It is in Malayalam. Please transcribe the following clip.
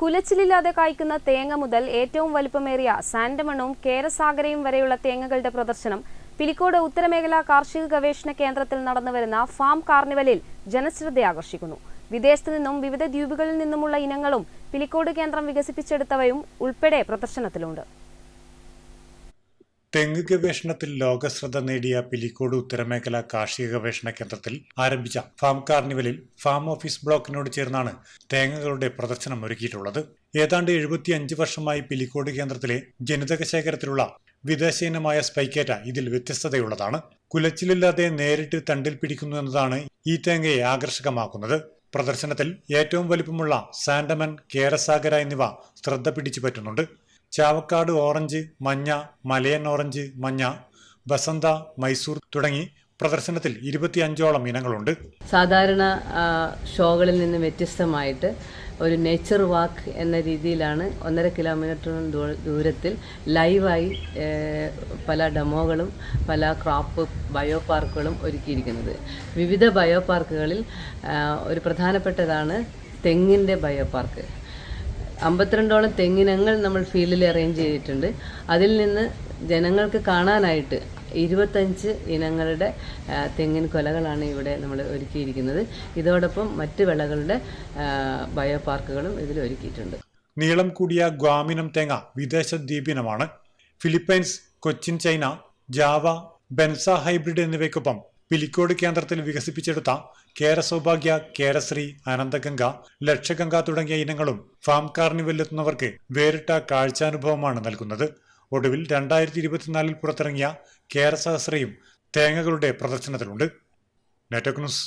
കുലച്ചിലില്ലാതെ കായ്ക്കുന്ന തേങ്ങ മുതൽ ഏറ്റവും വലുപ്പമേറിയ സാൻഡമണും കേരസാഗരയും വരെയുള്ള തേങ്ങകളുടെ പ്രദർശനം പിലിക്കോട് ഉത്തരമേഖല കാർഷിക ഗവേഷണ കേന്ദ്രത്തിൽ നടന്നുവരുന്ന ഫാം കാർണിവലിൽ ജനശ്രദ്ധ ആകർഷിക്കുന്നു വിദേശത്തു നിന്നും വിവിധ ദ്വീപുകളിൽ നിന്നുമുള്ള ഇനങ്ങളും പിലിക്കോട് കേന്ദ്രം വികസിപ്പിച്ചെടുത്തവയും ഉൾപ്പെടെ പ്രദർശനത്തിലുണ്ട്. തെങ്ങ് ഗവേഷണത്തിൽ ലോകശ്രദ്ധ നേടിയ പിലിക്കോട് ഉത്തരമേഖല കാർഷിക ഗവേഷണ കേന്ദ്രത്തിൽ ആരംഭിച്ച ഫാം കാർണിവലിൽ ഫാം ഓഫീസ് ബ്ലോക്കിനോട് ചേർന്നാണ് തേങ്ങകളുടെ പ്രദർശനം ഒരുക്കിയിട്ടുള്ളത്. ഏതാണ്ട് എഴുപത്തിയഞ്ച് വർഷമായി പിലിക്കോട് കേന്ദ്രത്തിലെ ജനിതക ശേഖരത്തിലുള്ള വിദേശ ഇനമായ സ്പൈക്കേറ്റ ഇതിൽ വ്യത്യസ്തതയുള്ളതാണ്. കുലച്ചിലില്ലാതെ നേരിട്ട് തണ്ടിൽ പിടിക്കുന്നു എന്നതാണ് ഈ തേങ്ങയെ ആകർഷകമാക്കുന്നത്. പ്രദർശനത്തിൽ ഏറ്റവും വലിപ്പമുള്ള സാൻഡമൻ കേരസാഗര എന്നിവ ശ്രദ്ധ പിടിച്ചു പറ്റുന്നുണ്ട്. ചാവക്കാട് ഓറഞ്ച് മഞ്ഞ മലയൻ ഓറഞ്ച് മഞ്ഞ ബസന്ത മൈസൂർ തുടങ്ങി പ്രദർശനത്തിൽ ഇരുപത്തിയഞ്ചോളം ഇനങ്ങളുണ്ട്. സാധാരണ ഷോകളിൽ നിന്ന് വ്യത്യസ്തമായിട്ട് ഒരു നേച്ചർ വാക്ക് എന്ന രീതിയിലാണ് ഒന്നര കിലോമീറ്റർ ദൂരത്തിൽ ലൈവായി പല ഡെമോകളും പല ക്രോപ്പ് ബയോ പാർക്കുകളും ഒരുക്കിയിരിക്കുന്നത്. വിവിധ ബയോ പാർക്കുകളിൽ ഒരു പ്രധാനപ്പെട്ടതാണ് തെങ്ങിന്റെ ബയോ പാർക്ക് അമ്പത്തിരണ്ടോളം തെങ്ങിനങ്ങൾ നമ്മൾ ഫീൽഡിൽ അറേഞ്ച് ചെയ്തിട്ടുണ്ട്. അതിൽ നിന്ന് ജനങ്ങൾക്ക് കാണാനായിട്ട് ഇരുപത്തഞ്ച് ഇനങ്ങളുടെ തെങ്ങിൻ കൊലകളാണ് ഇവിടെ നമ്മൾ ഒരുക്കിയിരിക്കുന്നത്. ഇതോടൊപ്പം മറ്റ് വിളകളുടെ ബയോ പാർക്കുകളും ഇതിൽ ഒരുക്കിയിട്ടുണ്ട്. നീളം കൂടിയ ഗ്വാമിനം തേങ്ങ വിദേശ ദ്വീപിനമാണ്. ഫിലിപ്പൈൻസ് കൊച്ചിൻ ചൈന ജാവ ബെൻസ ഹൈബ്രിഡ് എന്നിവയ്ക്കൊപ്പം പിലിക്കോട് കേന്ദ്രത്തിൽ വികസിപ്പിച്ചെടുത്ത കേരസൗഭാഗ്യ കേരശ്രീ അനന്തഗംഗ ലക്ഷഗംഗ തുടങ്ങിയ ഇനങ്ങളും ഫാം കാർണിവല്ലെത്തുന്നവർക്ക് വേറിട്ട കാഴ്ചാനുഭവമാണ് നൽകുന്നത്. ഒടുവിൽ രണ്ടായിരത്തി ഇരുപത്തിനാലിൽ പുറത്തിറങ്ങിയ കേരസഹസ്രയും തേങ്ങകളുടെ പ്രദർശനത്തിലുണ്ട്. നെറ്റക് ന്യൂസ്